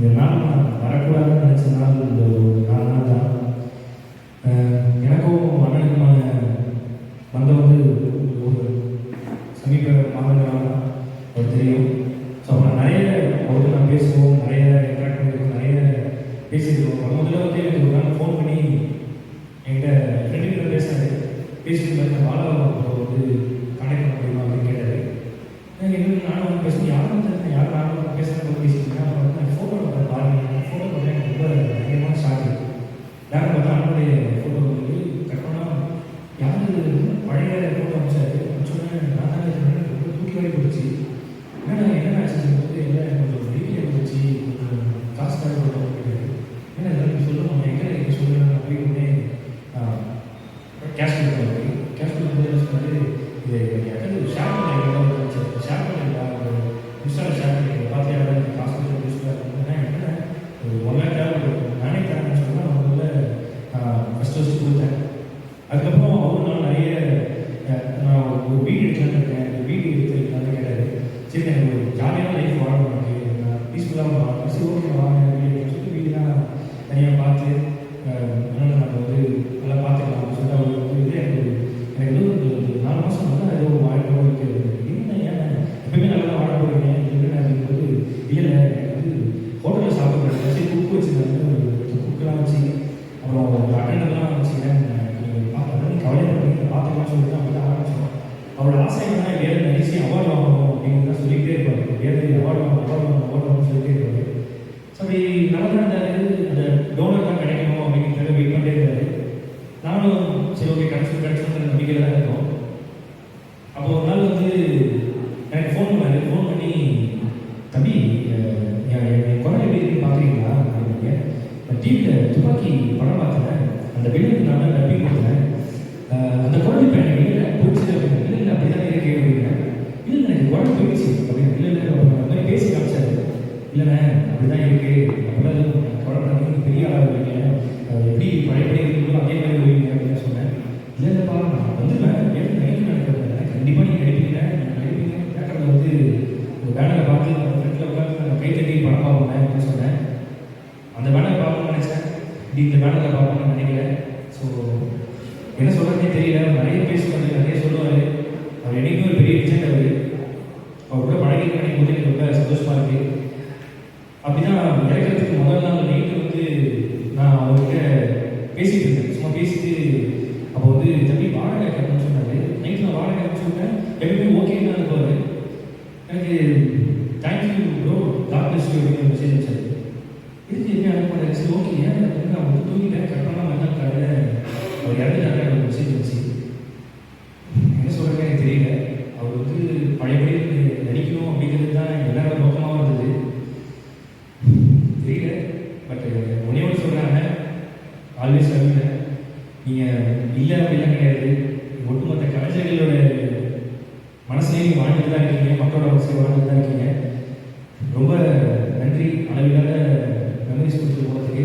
இந்த நாள் வரக்கூடாதுன்னு நினச்ச நாள் இந்த ஒரு நாலு தான் எனக்கும் அண்ணனுக்குமான வந்த சமீப மாதங்களாக ஒரு தெரியும். நிறைய அவருக்கு பேசுவோம் நிறைய இன்ட்ராக்ட் நிறைய பேசியிருக்கோம். முதல்ல வந்து எனக்கு ஃபோன் பண்ணி என்கிட்ட ஃப்ரெண்டு கிட்ட பேசினாரு. பேசிட்டு பாலா வந்து கனெக்ட் பண்ண அப்படின்னு கேட்டார். எனக்கு நானும் பேசணும் யாரும் யாரும் நானும் பேசுகிறேன் பேசிட்டு யாரும் ஃபோட்டோ வந்து கரெக்டாக யார் பழைய ஃபோட்டோ அமைச்சாரு அமிச்சோன்னே நான் ரொம்ப தூக்கி வாரி போட்டுச்சு. என்ன ஆச்சு எல்லாம் கொஞ்சம் பிபி இருந்துச்சு கொஞ்சம் காசு தேவைப்படும் அப்படின்னு என்ன இதெல்லாம் சொல்லுவோம் எங்கே எனக்கு கேஷ் கொடுத்தாரு கேஷ் கொடுக்கும்போது சொன்னாரு? இது Chết! டிவியில் துப்பாக்கி படம் பார்த்தேன். அந்த வில்லுக்கு நான் நம்பி கொடுத்தேன் அந்த குழந்தை இப்போ இல்லை போயிடுச்சு இல்லை இல்லை அப்படி தான் இருக்கு அப்படிங்க இல்லை எனக்கு குழந்தை போயிடுச்சு. அப்படின்னு இல்லை இல்லை அவர் அந்த மாதிரி பேசி காமிச்சாரு. இல்லைண்ணே அப்படி தான் இருக்கு. அப்படிலாம் குழந்தை குரல் பெரிய ஆளாக இருக்கீங்க. அஹ், எப்படி பழையபடி இருக்கீங்களோ அதே மாதிரி வருவீங்க அப்படின்னு சொன்னேன். இல்லை இல்லைப்பா நான் வந்துடுவேன் ஏன் நைட்டு நடக்கிறது கண்டிப்பாக நீங்கள் நடிப்பீங்க. நீங்கள் நடிப்பீங்க. கேட்கறது வந்து ஒரு பேனரை பார்த்து அந்த ஃப்ரெண்டில் உட்காந்து கை தட்டி படம் பார்ப்போம் அப்படின்னு சொன்னேன் அந்த பேனரை பார்க்கணும்னு நினச்சேன் இப்படி இந்த பேனரை பார்க்கணும்னு நினைக்கிறேன் ஸோ என்ன சொல்கிறதுனே தெரியல. அவர் நிறைய பேசுவார் நிறைய சொல்லுவார். அவர் எனக்கும் ஒரு பெரிய விஜய் அவர். அவர் கூட பழகி நினைக்கும் போது எனக்கு ரொம்ப சந்தோஷமாக இருக்குது அப்படின்னா இறக்கிறதுக்கு முதல் நாள் நைட்டு வந்து நான் அவர்கிட்ட பேசிட்டு இருந்தேன். சும்மா பேசிட்டு அப்போ வந்து தம்பி வாடகை கட்டணும்னு சொன்னாரு. நைட்டு நான் வாடகை கட்டணும்னு சொன்னேன் எப்பவுமே ஓகேன்னு அனுப்புவாரு. எனக்கு thank you bro God bless you அப்படின்னு மெசேஜ் வச்சாரு இதுக்கு என்ன அனுப்புறாரு சரி ஓகே ஏன் அப்படின்னு நான் வந்து தூங்கிட்டேன் கரெக்டான மறுநாள் காலையில் அவர் இறந்துட்டாங்க ஒரு மெசேஜ் வச்சு என்ன சொல்கிறேன்னு எனக்கு தெரியல அவர் வந்து பழையபடி நடிக்கணும் அப்படிங்கிறது தான் எல்லாரோட நோக்கமாகவும் இருந்தது தெரியல பட் ஒன்னே ஒன்று சொல்கிறாங்க ஆல்வேஸ் லவ்ல நீங்கள் இல்லை அப்படிலாம் கிடையாது ஒட்டுமொத்த கலைஞர்களோட மனசுலேயே நீங்கள் வாழ்ந்துட்டு தான் இருக்கீங்க மக்களோட மனசுல வாழ்ந்துட்டு தான் இருக்கீங்க மெமரிஸ் கொடுத்து போகிறதுக்கு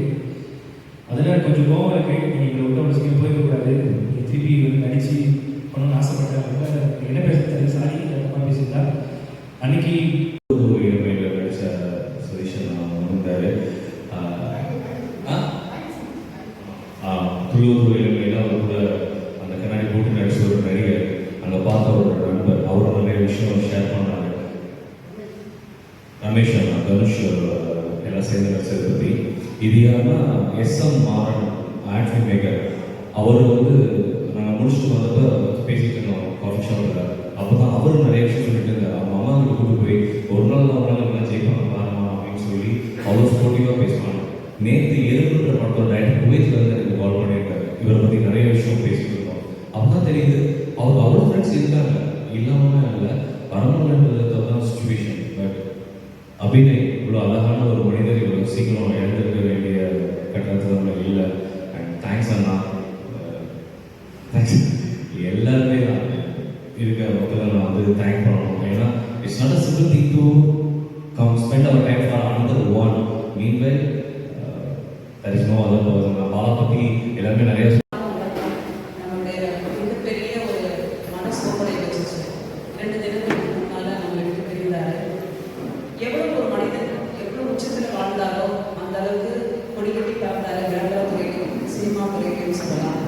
அதில் கொஞ்சம் கோவம் இருக்கு நீங்கள் இவ்வளோ விட்டு அவ்வளோ சீக்கிரம் நீங்கள் திருப்பி வந்து நடித்து பண்ணணும்னு ஆசைப்பட்டாங்க என்ன பேசுறது சாரி தப்பாக பேசியிருந்தா அன்னைக்கு நடித்த வந்தார் இளமையில் அவர் கூட அந்த கண்ணாடி போட்டு நடிச்ச ஒரு நடிகர் அங்கே பார்த்த ஒரு நண்பர் அவரும் நிறைய விஷயம் ஷேர் பண்ணாரு ரமேஷ் அண்ணா தனுஷ் அஹ், எல்லாம் சேர்ந்து இது யாருன்னா S M Maran ad film maker அவர் வந்து நாங்கள் முடிச்சுட்டு வந்தப்ப பேசிட்டு இருந்தோம் காஃபி ஷாப்பில் அப்போ தான் அவரும் நிறைய விஷயம் சொல்லிட்டு இருந்தார். அவங்க அம்மா கிட்ட கூட்டு போய் ஒரு நாள் ஒரு நாள் என்ன ஜெயிப்பாங்க பாருமா அப்படின்னு சொல்லி அவ்வளோ ஸ்போர்ட்டிவாக பேசுவாங்க. நேற்று எதிர்ப்புன்ற படத்தோட டைரக்டர் குவைத்தில் வந்து எனக்கு கால் பண்ணியிருக்காரு. இவரை பற்றி நிறைய விஷயம் பேசிட்டு இருந்தோம். அப்போ தான் தெரியுது அவருக்கு அவ்வளோ ஃப்ரெண்ட்ஸ் இருக்காங்க. இல்லாமல் இல்லை வரணுன்றதுல தான் சுச்சுவேஷன் பட் அப்படின்னு இவ்வளோ அழகான ஒரு மனிதர் இவ்வளோ சீக்கிரம் இழந்திருக்க வேண்டிய கட்டணத்தில் நம்ம இல்லை. And thanks Anna. தேங்க்ஸ் எல்லாருமே நான் இருக்க மக்களை நான் வந்து தேங்க் பண்ணணும். ஏன்னா it's not a simple thing to come spend our time for another one mean well there is no other person Bala பற்றி எல்லாருமே நிறைய நம்மளுடைய மிகப்பெரிய ஒரு மனசோதனை வச்சுச்சு ரெண்டு தினத்துக்கு முன்னால நம்ம விட்டு பிரிந்தாரு எவ்வளவு ஒரு மனிதன் எவ்வளவு வாழ்ந்தாரோ அந்த அளவுக்கு கொடி கட்டி பார்த்தாரு விளம்பர துறைக்கும் சினிமா துறைக்கும் சொல்லலாம்.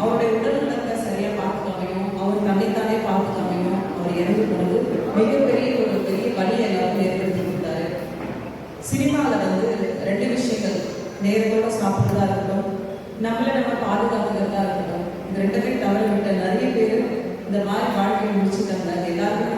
அவருடைய உடல் நலத்தை சரியாக பார்த்துக்காமையும் அவர் தன்னைத்தானே பார்த்துக்காமையும் அவர் இறந்து போனது மிகப்பெரிய ஒரு பெரிய வழி எல்லாருக்கும் ஏற்படுத்தி கொடுத்தாரு. சினிமாவில் வந்து ரெண்டு விஷயங்கள். நேரத்தோட சாப்பிட்றதா இருக்கட்டும் நம்மளை நம்ம பாதுகாத்துக்கிறதா இருக்கட்டும் இந்த ரெண்டுமே தவற விட்ட நிறைய பேர் இந்த மாதிரி வாழ்க்கையை முடிச்சுட்டாங்க. அது எல்லாருக்கும்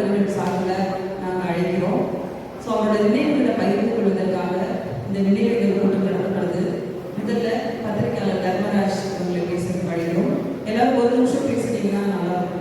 முதல்வரின் சார்பில் நாங்கள் அழைக்கிறோம். ஸோ அவரோட நினைவுகளை பகிர்ந்து கொள்வதற்காக இந்த நினைவுகள் கூட்டம் நடத்தப்படுது. முதல்ல பத்திரிகையாளர் தர்மராஜ் உங்களை பேசுறது அழைக்கிறோம். எல்லாரும் ஒரு நிமிஷம் பேசுனீங்கன்னா நல்லா இருக்கும்.